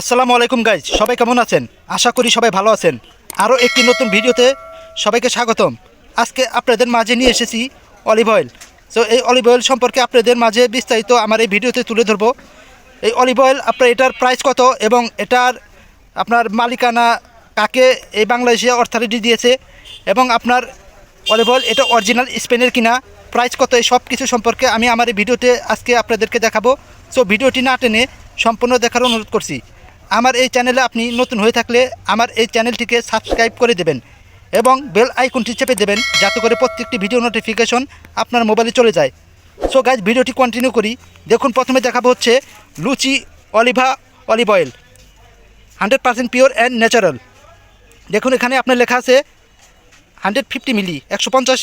আসসালামু আলাইকুম গাইজ সবাই কেমন আছেন? আশা করি সবাই ভালো আছেন। আরও একটি নতুন ভিডিওতে সবাইকে স্বাগতম। আজকে আপনাদের মাঝে নিয়ে এসেছি অলিভ অয়েল তো এই অলিভ অয়েল সম্পর্কে আপনাদের মাঝে বিস্তারিত আমার এই ভিডিওতে তুলে ধরবো। এই অলিভ অয়েল আপনার এটার প্রাইস কত এবং এটার আপনার মালিকানা কাকে এই বাংলাদেশে অর্থালিটি দিয়েছে এবং আপনার অলিভ অয়েল এটা অরিজিনাল স্পেনের কিনা প্রাইস কত, এই সব কিছু সম্পর্কে আমি আমার এই ভিডিওতে আজকে আপনাদেরকে দেখাবো। সো ভিডিওটি না টেনে সম্পূর্ণ দেখার অনুরোধ করছি। আমার এই চ্যানেলে আপনি নতুন হয়ে থাকলে আমার এই চ্যানেলটিকে সাবস্ক্রাইব করে দেবেন এবং বেল আইকনটি চেপে দেবেন যাতে করে প্রত্যেকটি ভিডিও নোটিফিকেশন আপনার মোবাইলে চলে যায়। সো গাইজ ভিডিওটি কন্টিনিউ করি। দেখুন, প্রথমে দেখাবো হচ্ছে লুচি, Oliva olive oil hundred percent pure and natural দেখুন, এখানে আপনার লেখা আছে হান্ড্রেড ফিফটি মিলি একশো পঞ্চাশ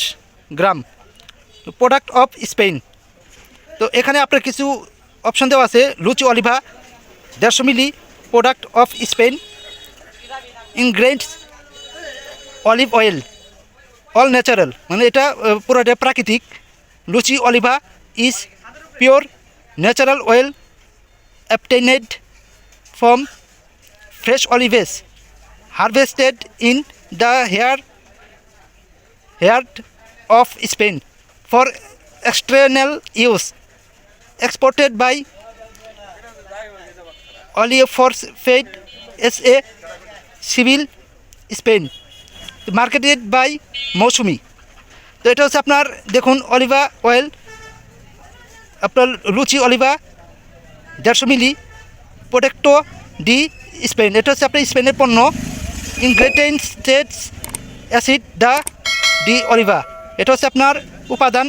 গ্রাম। প্রোডাক্ট অফ স্পেন তো এখানে আপনার কিছু অপশান দেওয়া আছে, লুচি, অলিভা, দেড়শো ml product of Spain ingredients olive oil all natural মানে এটা পুরোটা প্রাকৃতিক। লুচি Oliva is pure natural oil obtained from fresh olives harvested in the hair heart of Spain. For external use, exported by Oleophosphate A Sevilla Spain marketed by Mousumi তো এটা হচ্ছে আপনার, দেখুন Aliva oil আপনার লুচি অলিভা দেড়শো মিলি প্রোটেক্টো ডি স্পেন এটা হচ্ছে আপনার স্পেনের পণ্য। ইনগ্রেডিয়েন্টস অ্যাসিড দা ডি অলিভা এটা হচ্ছে আপনার উপাদান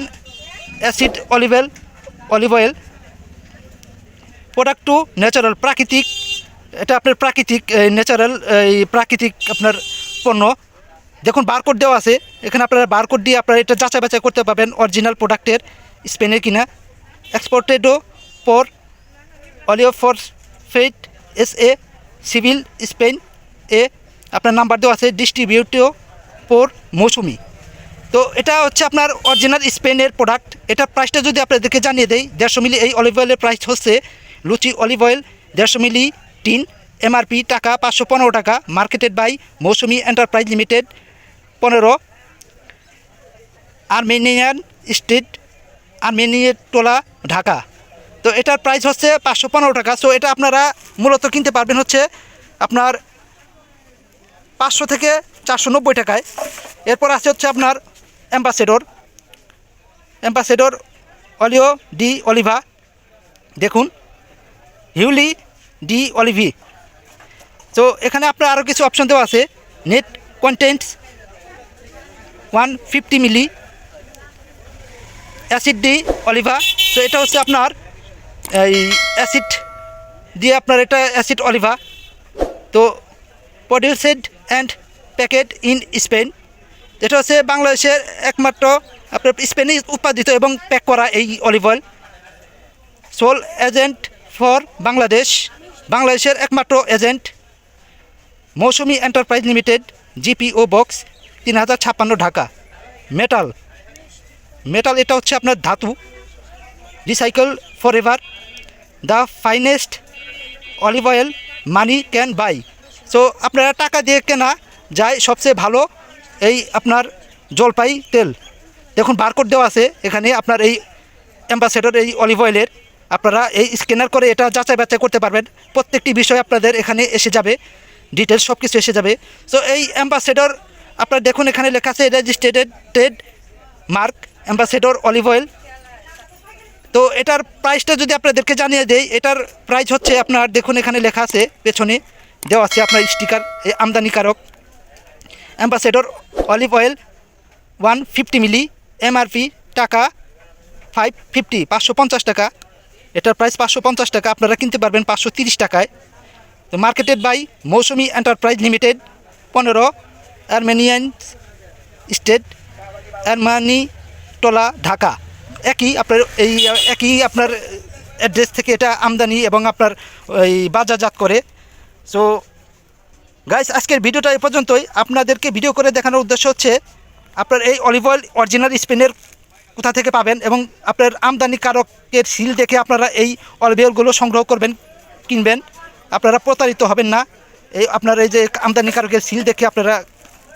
অ্যাসিড অলিভেল অলিভ অয়েল প্রোডাক্ট টু ন্যাচারাল প্রাকৃতিক এটা আপনার প্রাকৃতিক ন্যাচারাল এই প্রাকৃতিক আপনার পণ্য। দেখুন বারকোড দেওয়া আছে। এখানে আপনারা বারকোড দিয়ে আপনারা এটা যাচাই বাছাই করতে পারবেন অরিজিনাল প্রোডাক্টের স্পেনের কিনা। এক্সপোর্টেডও পর অলিও for fate S A civil Spain এ আপনার নাম্বার দেওয়া আছে ডিস্ট্রিবিউটিও পর মৌসুমি। তো এটা হচ্ছে আপনার অরিজিনাল স্পেনের প্রোডাক্ট এটা প্রাইসটা যদি আপনাদেরকে জানিয়ে দেই, দেড়শো মিলি এই অলিভ অয়েলের প্রাইস হচ্ছে লুচি অলিভ অয়েল দেড়শো মিলি টিন এমআরপি টাকা, পাঁচশো পনেরো টাকা marketed by Mousumi enterprise limited পনেরো। আর্মেনিয়ান স্ট্রিট আর্মেনিয়ার টোলা ঢাকা। তো এটার প্রাইস হচ্ছে পাঁচশো পনেরো টাকা। সো এটা আপনারা মূলত কিনতে পারবেন হচ্ছে আপনার পাঁচশো থেকে চারশো নব্বই টাকায়। এরপর আছে হচ্ছে আপনার অ্যাম্বাসেডর অ্যাম্বাসেডর অলিও ডি অলিভা দেখুন হিউলি ডি অলিভি। তো এখানে আপনার আরও কিছু অপশন দেওয়া আছে। Net contents one fifty ml acid ডি অলিভা তো এটা হচ্ছে আপনার, এই অ্যাসিড দিয়ে আপনার এটা অ্যাসিড অলিভা তো produced and packet in Spain. এটা হচ্ছে বাংলাদেশের একমাত্র আপনার স্পেনে উৎপাদিত এবং প্যাক করা এই olive oil sole agent for Bangladesh, বাংলাদেশের একমাত্র agent, Mousumi enterprise limited, GPO box, তিন হাজার ছাপ্পান্ন ঢাকা। মেটাল মেটাল এটা হচ্ছে আপনার ধাতু, recycle forever the finest olive oil money can buy. So, আপনারা টাকা দিয়ে কেনা যায় সবচেয়ে ভালো এই আপনার জলপাই তেল। দেখুন, বারকোড দেওয়া আছে এখানে আপনার এই অ্যাম্বাসেডর এই অলিভ অয়েলের। আপনারা এই স্ক্যানার করে এটা যাচাই বাছাই করতে পারবেন। প্রত্যেকটি বিষয় আপনাদের এখানে এসে যাবে। ডিটেলস সব কিছু এসে যাবে। সো এই অ্যাম্বাসেডর আপনার দেখুন এখানে লেখা আছে registered trade mark ambassador olive oil তো এটার প্রাইসটা যদি আপনাদেরকে জানিয়ে দেই, এটার প্রাইস হচ্ছে আপনার, দেখুন এখানে লেখা আছে, পেছনে দেওয়া আছে আপনার স্টিকার এই আমদানিকারক। Ambassador olive oil one fifty ml MRP টাকা ফাইভ ফিফটি পাঁচশো পঞ্চাশ টাকা। এটার প্রাইস পাঁচশো পঞ্চাশ টাকা। আপনারা কিনতে পারবেন পাঁচশো তিরিশ টাকায়। তো marketed by Mousumi enterprise limited পনেরো Armenian state Armanitola Dhaka একই আপনার এই, একই আপনার অ্যাড্রেস থেকে এটা আমদানি এবং আপনার এই বাজারজাত করে। সো গাইস আজকের ভিডিওটা এ পর্যন্তই। আপনাদেরকে ভিডিও করে দেখানোর উদ্দেশ্য হচ্ছে, আপনার এই অলিভ অয়েল অরিজিনাল স্পেনের কোথা থেকে পাবেন এবং আপনার আমদানিকারকের সিল দেখে আপনারা এই অলিভ অয়েলগুলো সংগ্রহ করবেন, কিনবেন। আপনারা প্রতারিত হবেন না। এই আপনার এই যে আমদানিকারকের সিল দেখে আপনারা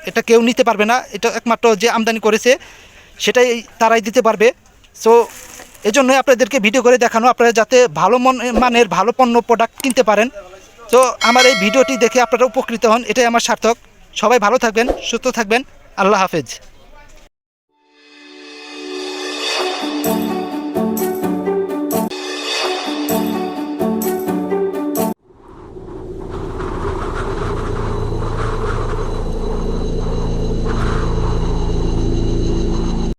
এটা কেউ নিতে পারবে না। এটা একমাত্র যে আমদানি করেছে, সেটাই তারাই দিতে পারবে। সো এই জন্যই আপনাদেরকে ভিডিও করে দেখানো। আপনারা যাতে ভালো মন, মানের ভালো পণ্য প্রোডাক্ট কিনতে পারেন। তো আমার এই ভিডিওটি দেখে আপনারা উপকৃত হন। এটাই আমার সার্থক। সবাই ভালো থাকবেন, সুস্থ থাকবেন। আল্লাহ হাফেজ।